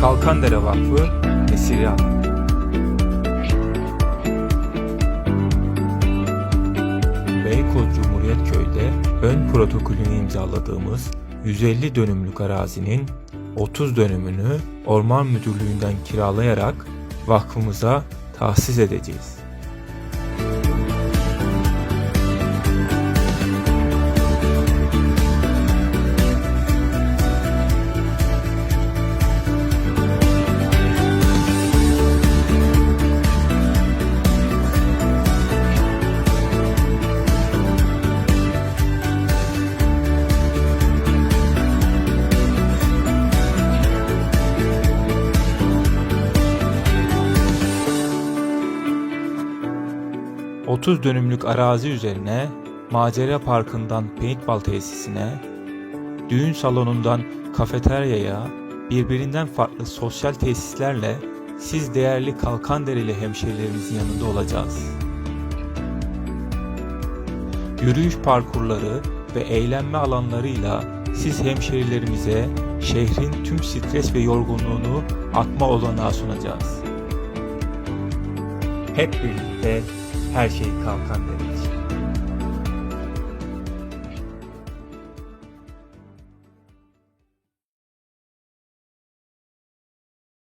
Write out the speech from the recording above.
Kalkandere Vakfı Esirya Beykoz Cumhuriyet Köy'de ön protokolünü imzaladığımız 150 dönümlük arazinin 30 dönümünü Orman Müdürlüğü'nden kiralayarak vakfımıza tahsis edeceğiz. ...30 dönümlük arazi üzerine... ...Macera Parkı'ndan paintball tesisine... ...düğün salonundan kafeteryaya... ...birbirinden farklı sosyal tesislerle... ...siz değerli Kalkandereli hemşehrilerimizin yanında olacağız. Yürüyüş parkurları ve eğlenme alanlarıyla siz hemşehrilerimize şehrin tüm stres ve yorgunluğunu atma olanağı sunacağız. Hep birlikte her şey kalkan demek.